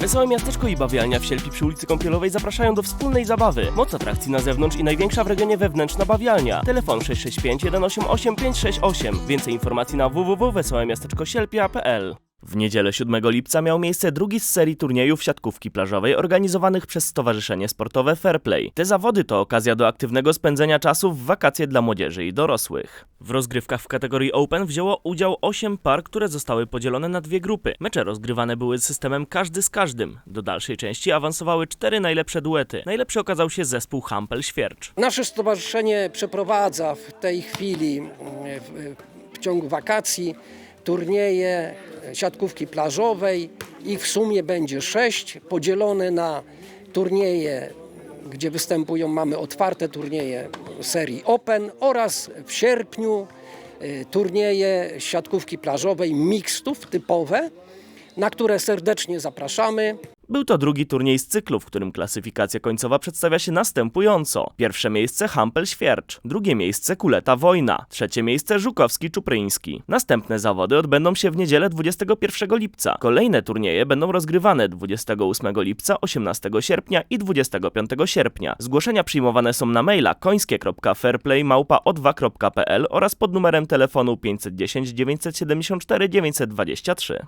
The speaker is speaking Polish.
Wesołe miasteczko i bawialnia w Sielpi przy ulicy Kąpielowej zapraszają do wspólnej zabawy. Moc atrakcji na zewnątrz i największa w regionie wewnętrzna bawialnia. Telefon 665 188 568. Więcej informacji na www.wesołemiasteczkosielpia.pl w niedzielę 7 lipca miał miejsce drugi z serii turniejów siatkówki plażowej organizowanych przez Stowarzyszenie Sportowe Fairplay. Te zawody to okazja do aktywnego spędzenia czasu w wakacje dla młodzieży i dorosłych. W rozgrywkach w kategorii Open wzięło udział 8 par, które zostały podzielone na dwie grupy. Mecze rozgrywane były systemem każdy z każdym. Do dalszej części awansowały cztery najlepsze duety. Najlepszy okazał się zespół Hampel-Świercz. Nasze stowarzyszenie przeprowadza w tej chwili mm, w ciągu wakacji turnieje siatkówki plażowej. Ich w sumie będzie sześć, podzielone na turnieje, gdzie występują, mamy otwarte turnieje serii Open oraz w sierpniu y, turnieje siatkówki plażowej mixtów typowe, na które serdecznie zapraszamy. Był to drugi turniej z cyklu, w którym klasyfikacja końcowa przedstawia się następująco. Pierwsze miejsce Hampel-Świercz, drugie miejsce Kuleta Wojna, trzecie miejsce Żukowski-Czupryński. Następne zawody odbędą się w niedzielę 21 lipca. Kolejne turnieje będą rozgrywane 28 lipca, 18 sierpnia i 25 sierpnia. Zgłoszenia przyjmowane są na maila końskie.fairplay.o2.pl oraz pod numerem telefonu 510 974 923.